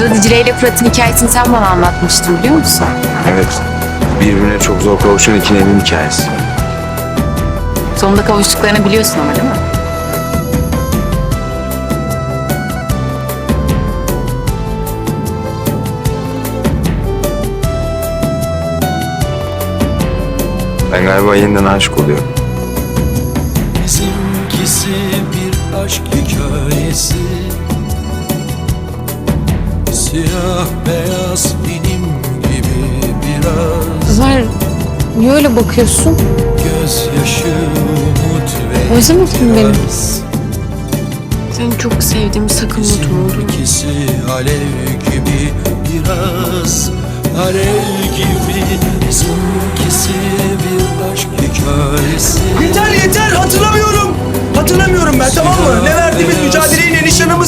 Burada Dicle ile Fırat'ın hikayesini sen bana anlatmıştın biliyor musun? Evet. Birbirine çok zor kavuşan ikilinin hikayesi. Sonunda kavuştuklarını biliyorsun ama değil mi? Ben galiba yeniden aşık oluyorum. Bizimkisi bir aşk hikayesi Siyah beyaz benim gibi biraz Ömer niye öyle bakıyorsun? Gözyaşı umut ve Özlemedin mi beni? biraz. Seni çok sevdiğimi sakın unutma olur mu? Alev gibi biraz Alev gibi Bizimkisi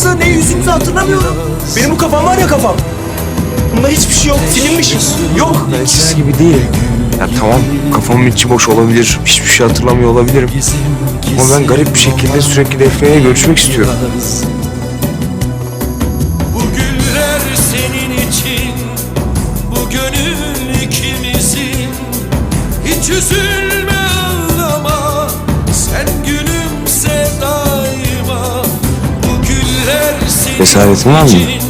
nişanımızı ne yüzümüzü hatırlamıyorum. Benim bu kafam var ya kafam. Bunda hiçbir şey yok silinmiş. Yok. Siz gibi değil. Ya tamam kafamın içi boş olabilir. Hiçbir şey hatırlamıyor olabilirim. Ama ben garip bir şekilde sürekli Defne'yle görüşmek istiyorum. Senin Cesaretin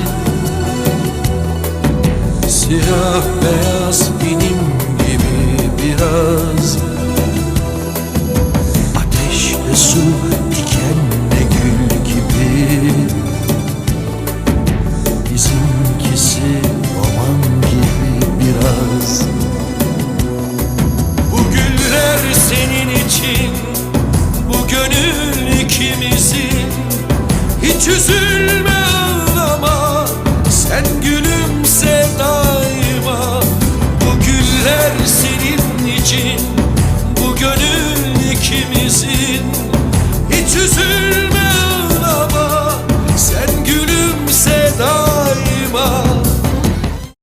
Siyah beyaz benim gibi biraz. Ateşle su, dikenle gül gibi. Bizimkisi roman gibi biraz. Bu güller senin için Bu gönül ikimizin. Hiç üzülme güller